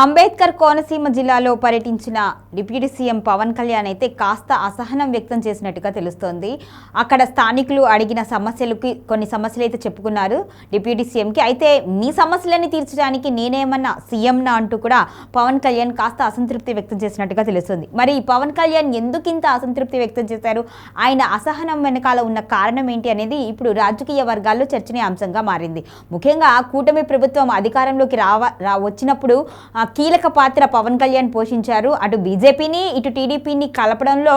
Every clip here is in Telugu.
అంబేద్కర్ కోనసీమ జిల్లాలో పర్యటించిన డిప్యూటీ సీఎం పవన్ కళ్యాణ్ అయితే కాస్త అసహనం వ్యక్తం చేసినట్టుగా తెలుస్తోంది. అక్కడ స్థానికులు అడిగిన సమస్యలకి కొన్ని సమస్యలు అయితే చెప్పుకున్నారు డిప్యూటీ సీఎంకి. అయితే మీ సమస్యలన్నీ తీర్చడానికి నేనేమన్నా సీఎంనా అంటూ కూడా పవన్ కళ్యాణ్ కాస్త అసంతృప్తి వ్యక్తం చేసినట్టుగా తెలుస్తుంది. మరి ఈ పవన్ కళ్యాణ్ ఎందుకు ఇంత అసంతృప్తి వ్యక్తం చేశారు? ఆయన అసహనం వెనకాల ఉన్న కారణం ఏంటి అనేది ఇప్పుడు రాజకీయ వర్గాల్లో చర్చనీయాంశంగా మారింది. ముఖ్యంగా కూటమి ప్రభుత్వం అధికారంలోకి రావ రా వచ్చినప్పుడు కీలక పాత్ర పవన్ కళ్యాణ్ పోషించారు. అటు బీజేపీని ఇటు టీడీపీని కలపడంలో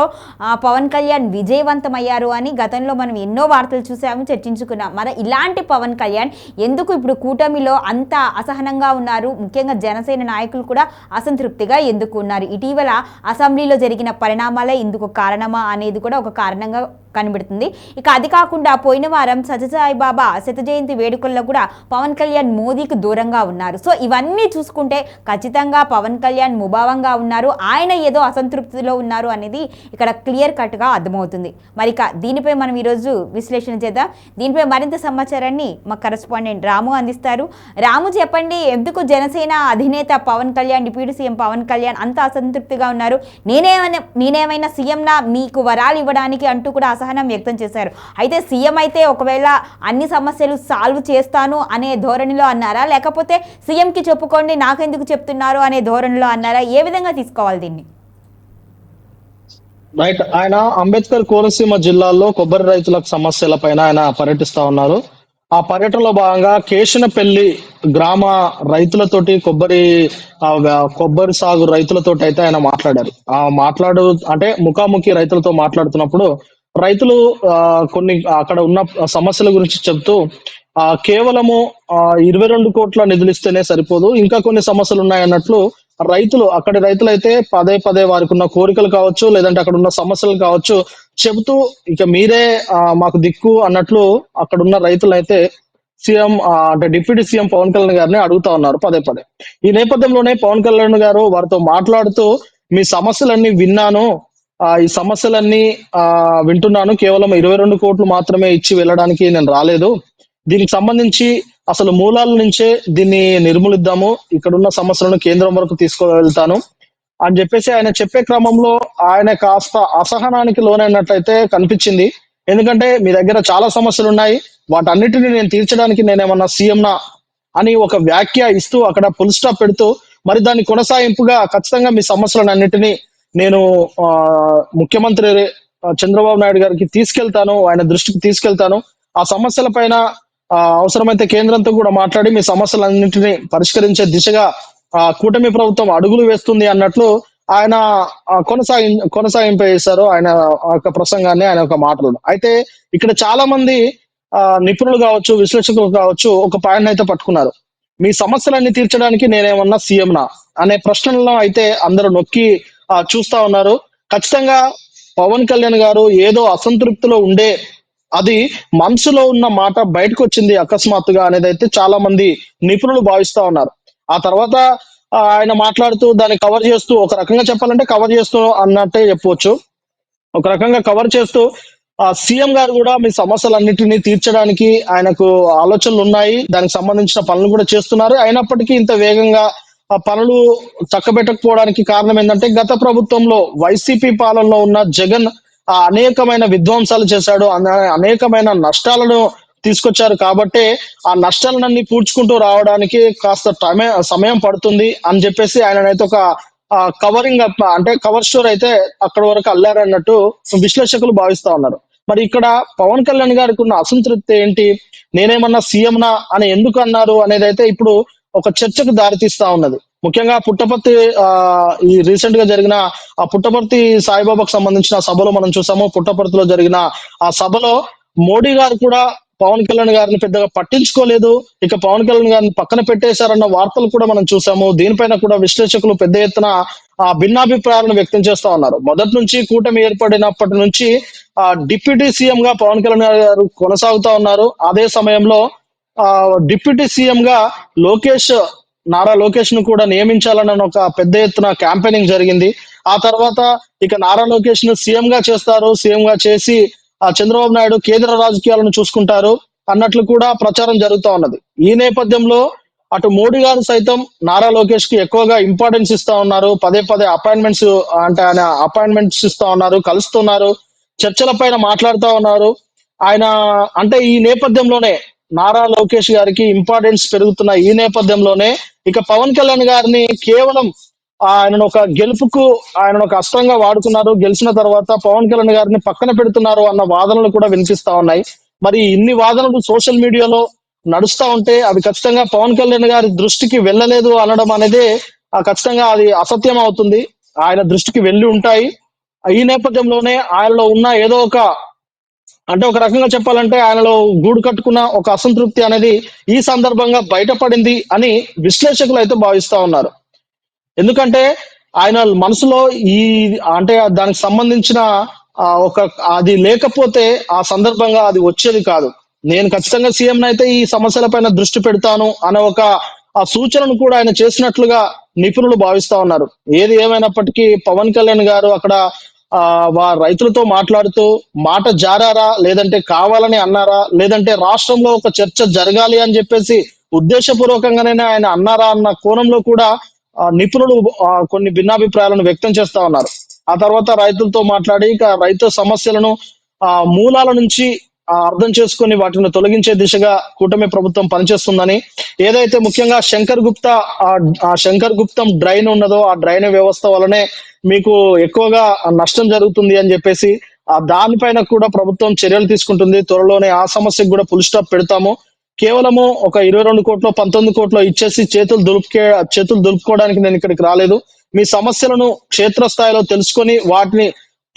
పవన్ కళ్యాణ్ విజయవంతమయ్యారు అని గతంలో మనం ఎన్నో వార్తలు చూసాము చర్చించుకున్నాం. మరి ఇలాంటి పవన్ కళ్యాణ్ ఎందుకు ఇప్పుడు కూటమిలో అంత అసహనంగా ఉన్నారు? ముఖ్యంగా జనసేన నాయకులు కూడా అసంతృప్తిగా ఎందుకు ఉన్నారు? ఇటీవల అసెంబ్లీలో జరిగిన పరిణామాలే ఇందుకు కారణమా అనేది కూడా ఒక కారణంగా కనబడుతుంది ఇక అది కాకుండా పోయిన వారం సత్యసాయి బాబా శత జయంతి వేడుకల్లో కూడా పవన్ కళ్యాణ్ మోదీకి దూరంగా ఉన్నారు. సో ఇవన్నీ చూసుకుంటే ఖచ్చితంగా పవన్ కళ్యాణ్ ముభావంగా ఉన్నారు. ఆయన ఏదో అసంతృప్తిలో ఉన్నారు అనేది ఇక్కడ క్లియర్ కట్గా అర్థమవుతుంది. మరి ఇక దీనిపై మనం ఈరోజు విశ్లేషణ చేద్దాం. దీనిపై మరింత సమాచారాన్ని మా కరస్పాండెంట్ రాము అందిస్తారు. రాము చెప్పండి ఎందుకు జనసేన అధినేత పవన్ కళ్యాణ్ డిప్యూటీ సీఎం పవన్ కళ్యాణ్ అంత అసంతృప్తిగా ఉన్నారు? నేనేమైనా నేనేమైనా సీఎంనా? మీకు వరాలు ఇవ్వడానికి అంటూ కూడా అసహనం వ్యక్తం చేశారు. అయితే సీఎం అయితే ఒకవేళ అన్ని సమస్యలు సాల్వ్ చేస్తాను అనే ధోరణిలో అన్నారా? లేకపోతే సీఎంకి చెప్పుకోండి నాకెందుకు చెప్తున్నారు అనే ధోరణిలో అన్నారా? ఏ విధంగా తీసుకోవాలి దీన్ని? రైట్. ఆయన అంబేద్కర్ కోనసీమ జిల్లాలో కొబ్బరి రైతులకు సమస్యల పైన ఆయన పర్యటిస్తా ఉన్నారు. ఆ పర్యటనలో భాగంగా కేశనపల్లి గ్రామ రైతులతోటి కొబ్బరి కొబ్బరి సాగు రైతులతోటి అయితే ఆయన మాట్లాడారు. ఆ మాట్లాడు అంటే ముఖాముఖి రైతులతో మాట్లాడుతున్నప్పుడు రైతులు ఆ, కొన్ని అక్కడ ఉన్న సమస్యల గురించి చెప్తూ ఆ కేవలము ఆ ఇరవై రెండు కోట్ల నిధులు ఇస్తేనే సరిపోదు. ఇంకా కొన్ని సమస్యలు ఉన్నాయన్నట్లు రైతులు అక్కడి రైతులు అయితే పదే పదే వారికి ఉన్న కోరికలు కావచ్చు లేదంటే అక్కడ ఉన్న సమస్యలు కావచ్చు చెబుతూ ఇక మీరే మాకు దిక్కు అన్నట్లు అక్కడ ఉన్న రైతులు అయితే సీఎం అంటే డిప్యూటీ సీఎం పవన్ కళ్యాణ్ గారిని అడుగుతా ఉన్నారు పదే పదే. ఈ నేపథ్యంలోనే పవన్ కళ్యాణ్ గారు వారితో మాట్లాడుతూ మీ సమస్యలన్నీ విన్నాను. ఈ సమస్యలన్నీ ఆ వింటున్నాను. కేవలం ఇరవై రెండు కోట్లు మాత్రమే ఇచ్చి వెళ్ళడానికి నేను రాలేదు. దీనికి సంబంధించి అసలు మూలాల నుంచే దీన్ని నిర్మూలిద్దాము. ఇక్కడున్న సమస్యలను కేంద్రం వరకు తీసుకువెళ్తాను. అని చెప్పేసి ఆయన చెప్పే క్రమంలో ఆయన కాస్త అసహనానికి లోనైనట్లయితే కనిపించింది. ఎందుకంటే మీ దగ్గర చాలా సమస్యలు ఉన్నాయి వాటన్నిటిని నేను తీర్చడానికి నేనేమన్నా సీఎంనా అని ఒక వ్యాఖ్య ఇస్తూ అక్కడ ఫుల్ స్టాప్ పెడుతూ మరి దాన్ని కొనసాగింపుగా ఖచ్చితంగా మీ సమస్యలను అన్నిటినీ నేను ఆ, ముఖ్యమంత్రి చంద్రబాబు నాయుడు గారికి తీసుకెళ్తాను ఆయన దృష్టికి తీసుకెళ్తాను. ఆ సమస్యల పైన ఆ, అవసరమైతే కేంద్రంతో కూడా మాట్లాడి మీ సమస్యలన్నింటినీ పరిష్కరించే దిశగా ఆ, కూటమి ప్రభుత్వం అడుగులు వేస్తుంది అన్నట్లు ఆయన కొనసాగి కొనసాగింపేశారు ఆయన ఆ యొక్క ప్రసంగాన్ని ఆయన యొక్క మాటలు అయితే ఇక్కడ చాలా మంది ఆ, నిపుణులు కావచ్చు విశ్లేషకులు కావచ్చు ఒక పాయింట్ అయితే పట్టుకున్నారు. మీ సమస్యలన్నీ తీర్చడానికి నేనేమన్నా సీఎంనా? అనే ప్రశ్నలను అయితే అందరూ నొక్కి చూస్తా ఉన్నారు. ఖచ్చితంగా పవన్ కళ్యాణ్ గారు ఏదో అసంతృప్తిలో ఉండే అది మనసులో ఉన్న మాట బయటకు వచ్చింది అకస్మాత్తుగా అనేది అయితే చాలా మంది నిపుణులు భావిస్తా ఉన్నారు. ఆ తర్వాత ఆయన మాట్లాడుతూ దాన్ని కవర్ చేస్తూ ఒక రకంగా చెప్పాలంటే కవర్ చేస్తూ అన్నట్టే చెప్పవచ్చు. ఒక రకంగా కవర్ చేస్తూ ఆ సీఎం గారు కూడా మీ సమస్యలన్నింటినీ తీర్చడానికి ఆయనకు ఆలోచనలు ఉన్నాయి. దానికి సంబంధించిన పనులు కూడా చేస్తున్నారు. అయినప్పటికీ ఇంత వేగంగా పనులు చక్కబెట్టకపోవడానికి కారణం ఏంటంటే గత ప్రభుత్వంలో వైసీపీ పాలనలో ఉన్న జగన్ ఆ అనేకమైన విధ్వంసాలు చేశాడు అనేకమైన నష్టాలను తీసుకొచ్చారు కాబట్టే ఆ నష్టాలన్నీ పూడ్చుకుంటూ రావడానికి కాస్త టమే- సమయం పడుతుంది అని చెప్పేసి ఆయననైతే ఒక కవరింగ్ అప్ అంటే కవర్ స్టోర్ అయితే అక్కడ వరకు అల్లారన్నట్టు విశ్లేషకులు భావిస్తా ఉన్నారు. మరి ఇక్కడ పవన్ కళ్యాణ్ గారికి ఉన్న అసంతృప్తి ఏంటి? నేనేమన్నా సీఎంనా అని ఎందుకు అన్నారు? అనేది అయితే ఇప్పుడు ఒక చర్చకు దారితీస్తా ఉన్నది. ముఖ్యంగా పుట్టపర్తి ఆ ఈ రీసెంట్గా జరిగిన ఆ పుట్టపర్తి సాయిబాబాకు సంబంధించిన సభలో మనం చూసాము పుట్టపర్తిలో జరిగిన ఆ సభలో మోడీ గారు కూడా పవన్ కళ్యాణ్ గారిని పెద్దగా పట్టించుకోలేదు. ఇక పవన్ కళ్యాణ్ గారిని పక్కన పెట్టేశారన్న వార్తలు కూడా మనం చూసాము. దీనిపైన కూడా విశ్లేషకులు పెద్ద ఎత్తున ఆ భిన్నాభిప్రాయాలను వ్యక్తం చేస్తా ఉన్నారు. మొదటి నుంచి కూటమి ఏర్పడినప్పటి నుంచి ఆ డిప్యూటీ సీఎం గా పవన్ కళ్యాణ్ గారు కొనసాగుతా ఉన్నారు. అదే సమయంలో డిప్యూటీ సీఎం గా లోకేష్ నారా లోకేష్ను కూడా నియమించాలని ఒక పెద్ద ఎత్తున క్యాంపెయినింగ్ జరిగింది. ఆ తర్వాత ఇక నారా లోకేష్ను సీఎం గా చేస్తారు. సీఎం గా చేసి ఆ చంద్రబాబు నాయుడు కేంద్ర రాజకీయాలను చూసుకుంటారు అన్నట్లు కూడా ప్రచారం జరుగుతా ఉన్నది. ఈ నేపథ్యంలో అటు మోడీ గారు సైతం నారా లోకేష్కి ఎక్కువగా ఇంపార్టెన్స్ ఇస్తా ఉన్నారు. పదే పదే అపాయింట్మెంట్స్ అంటే ఆయన అపాయింట్మెంట్స్ ఇస్తా ఉన్నారు కలుస్తున్నారు చర్చల పైన మాట్లాడుతూ ఉన్నారు. ఆయన అంటే ఈ నేపథ్యంలోనే నారా లోకేష్ గారికి ఇంపార్టెన్స్ పెరుగుతున్న ఈ నేపథ్యంలోనే ఇక పవన్ కళ్యాణ్ గారిని కేవలం ఆయనను ఒక గెలుపుకు ఆయన ఒక అస్త్రంగా వాడుకున్నారు. గెలిచిన తర్వాత పవన్ కళ్యాణ్ గారిని పక్కన పెడుతున్నారు అన్న వాదనలు కూడా వినిపిస్తా ఉన్నాయి. మరి ఇన్ని వాదనలు సోషల్ మీడియాలో నడుస్తా ఉంటే అవి ఖచ్చితంగా పవన్ కళ్యాణ్ గారి దృష్టికి వెళ్ళలేదు అనడం అనేది ఆ ఖచ్చితంగా అది అసత్యం అవుతుంది. ఆయన దృష్టికి వెళ్ళి ఉంటాయి. ఈ నేపథ్యంలోనే ఆయనలో ఉన్న ఏదో ఒక అంటే ఒక రకంగా చెప్పాలంటే ఆయనలో గూడు కట్టుకున్న ఒక అసంతృప్తి అనేది ఈ సందర్భంగా బయటపడింది అని విశ్లేషకులు అయితే భావిస్తా ఉన్నారు. ఎందుకంటే ఆయన మనసులో ఈ అంటే దానికి సంబంధించిన ఒక అది లేకపోతే ఆ సందర్భంగా అది వచ్చేది కాదు. నేను ఖచ్చితంగా సీఎం అయితే ఈ సమస్యల పైన దృష్టి పెడతాను అనే ఒక ఆ సూచనను కూడా ఆయన చేసినట్లుగా నిపుణులు భావిస్తా ఉన్నారు. ఏది ఏమైనప్పటికీ పవన్ కళ్యాణ్ గారు అక్కడ రైతులతో మాట్లాడుతూ మాట జారారా లేదంటే కావాలని అన్నారా లేదంటే రాష్ట్రంలో ఒక చర్చ జరగాలి అని చెప్పేసి ఉద్దేశపూర్వకంగానే ఆయన అన్నారా అన్న కోణంలో కూడా నిపుణులు కొన్ని భిన్నాభిప్రాయాలను వ్యక్తం చేస్తా ఉన్నారు. ఆ తర్వాత రైతులతో మాట్లాడి ఇక రైతు సమస్యలను ఆ మూలాల నుంచి అర్థం చేసుకొని వాటిని తొలగించే దిశగా కూటమి ప్రభుత్వం పనిచేస్తుందని. ఏదైతే ముఖ్యంగా శంకర్ గుప్తా ఆ శంకర్ గుప్తం డ్రైన్ ఉన్నదో ఆ డ్రైన్ వ్యవస్థ వలనే మీకు ఎక్కువగా నష్టం జరుగుతుంది అని చెప్పేసి ఆ దానిపైన కూడా ప్రభుత్వం చర్యలు తీసుకుంటుంది. త్వరలోనే ఆ సమస్యకు కూడా ఫుల్ స్టాప్ పెడతాము. కేవలము ఒక ఇరవై రెండు కోట్లు పంతొమ్మిది కోట్లు ఇచ్చేసి చేతులు దులుపుకే చేతులు దులుపుకోవడానికి నేను ఇక్కడికి రాలేదు. మీ సమస్యలను క్షేత్రస్థాయిలో తెలుసుకొని వాటిని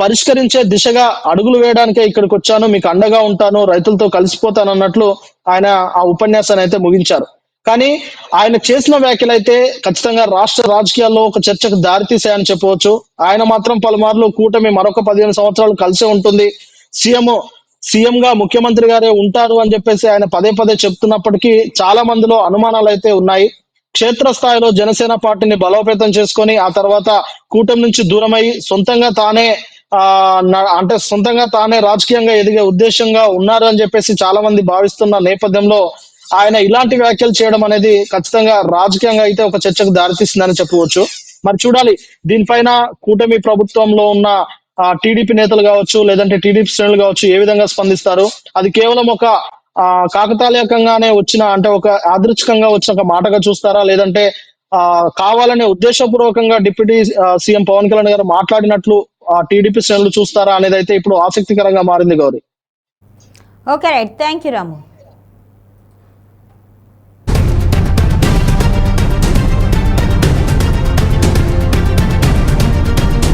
పరిష్కరించే దిశగా అడుగులు వేయడానికే ఇక్కడికి వచ్చాను. మీకు అండగా ఉంటాను. రైతులతో కలిసిపోతాను అన్నట్లు ఆయన ఆ ఉపన్యాసాన్ని అయితే ముగించారు. కానీ ఆయన చేసిన వ్యాఖ్యలు అయితే ఖచ్చితంగా రాష్ట్ర రాజకీయాల్లో ఒక చర్చకు దారితీసాయని చెప్పవచ్చు. ఆయన మాత్రం పలుమార్లు కూటమి మరొక పదిహేను సంవత్సరాలు కలిసే ఉంటుంది. సీఎం సీఎం గా ముఖ్యమంత్రి గారే ఉంటారు అని చెప్పేసి ఆయన పదే పదే చెప్తున్నప్పటికీ చాలా మందిలో అనుమానాలు అయితే ఉన్నాయి. క్షేత్రస్థాయిలో జనసేన పార్టీని బలోపేతం చేసుకొని ఆ తర్వాత కూటమి నుంచి దూరమై సొంతంగా తానే అంటే సొంతంగా తానే రాజకీయంగా ఎదిగే ఉద్దేశంగా ఉన్నారు అని చెప్పేసి చాలా మంది భావిస్తున్న నేపథ్యంలో ఆయన ఇలాంటి వ్యాఖ్యలు చేయడం అనేది ఖచ్చితంగా రాజకీయంగా అయితే ఒక చర్చకు దారితీస్తుందని చెప్పవచ్చు. మరి చూడాలి దీనిపైన కూటమి ప్రభుత్వంలో ఉన్న ఆ టీడీపీ నేతలు కావచ్చు లేదంటే టీడీపీ శ్రేణులు కావచ్చు ఏ విధంగా స్పందిస్తారు? అది కేవలం ఒక ఆ కాకతాళీయకంగానే వచ్చిన అంటే ఒక యాదృచ్ఛికంగా వచ్చిన ఒక మాటగా చూస్తారా? లేదంటే ఆ కావాలనే ఉద్దేశపూర్వకంగా డిప్యూటీ సీఎం పవన్ కళ్యాణ్ గారు మాట్లాడినట్లు టీడీపీ శ్రేణులు చూస్తారా అనేది అయితే ఇప్పుడు ఆసక్తికరంగా మారింది Gauri. Okay right thank you Ramu